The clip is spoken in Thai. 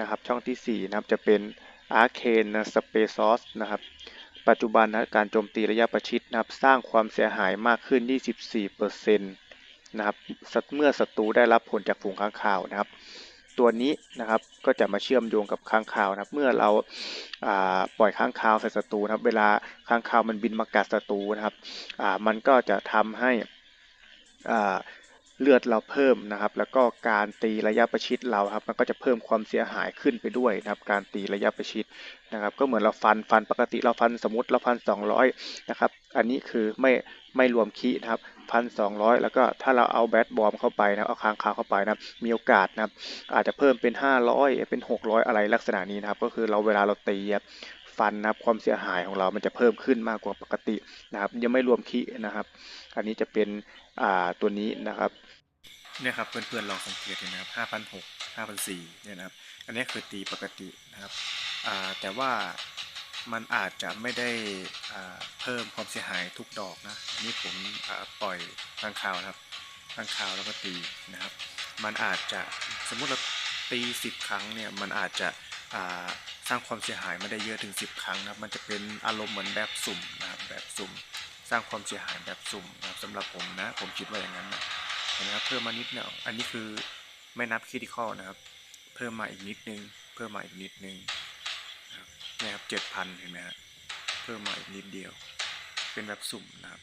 นะครับ ช่องทีสี่ 4 นะครับ จะเป็น Arcane Space นะครับ ปัจจุบันนะการโจมตีระยะประชิดนะครับ สร้างความเสียหายมากขึ้น 24%นะครับเมื่อศัตรูได้รับผลจากฝูงค้างคาวนะครับ ตัวนี้นะครับก็จะมาเชื่อมโยงกับค้างคาวนะครับ เมื่อเราาปล่อยค้างคาวใส่ศัตรูนะครับ เวลาค้างคาวมันบินมากัดศัตรูนะครับมันก็จะทำให้อ่า เลือดเราเพิ่มนะครับ แล้วก็การตีระยะประชิดเราครับ มันก็จะเพิ่มความเสียหายขึ้นไปด้วยนะครับ การตีระยะประชิดนะครับ ก็เหมือนเราฟันฟันปกติเราฟันสมมติเราฟัน 200 นะครับ อันนี้คือไม่ไม่รวมคีนะครับพันสองร้อยแล้วก็ถ้าเราเอาแบทบอมเข้าไปนะเอาค้างคาวเข้าไปนะมีโอกาสนะครับอาจจะเพิ่มเป็น 500 เป็น 600 อะไรลักษณะนี้นะครับ ก็คือเราเวลาเราตีฟันนะครับความเสียหายของเรามันจะเพิ่มขึ้นมากกว่าปกตินะครับ ยังไม่รวมคีนะครับ อันนี้จะเป็นอ่าตัวนี้นะครับ เนี่ยครับเพื่อนๆลองสังเกตดูนะครับ5,600 5,400เนี่ยนะครับ อันนี้คือตีปกตินะครับแต่ว่ามันอาจจะไม่ได้เพิ่มความเสียหายทุกดอกนะนนี้ผมปล่อยข้างคาวนะครับข้างคาวแล้วก็ตีนะครับ มันอาจจะสมมติเราตี 10 ครั้งเนี่ยมันอาจจะสร้างความเสียหายไม่ได้เยอะถึง 10 ครั้งนะครับ มันจะเป็นอารมณ์เหมือนแบบสุ่มนะครับแบบสุ่ม สร้างความเสียหายแบบสุ่มนะครับสำหรับผมนะผมคิดว่าอย่างนั้นนะ เห็นไหมครับเพิ่มมานิดเนี่ยอันนี้คือไม่นับคริติคอลนะครับ เพิ่มมาอีกนิดนึง เพิ่มมาอีกนิดนึงนะครับเนี่ยครับเจ็ดพันเห็นไหมฮะเพิ่มมาอีกนิดเดียว เป็นแบบสุ่มนะครับ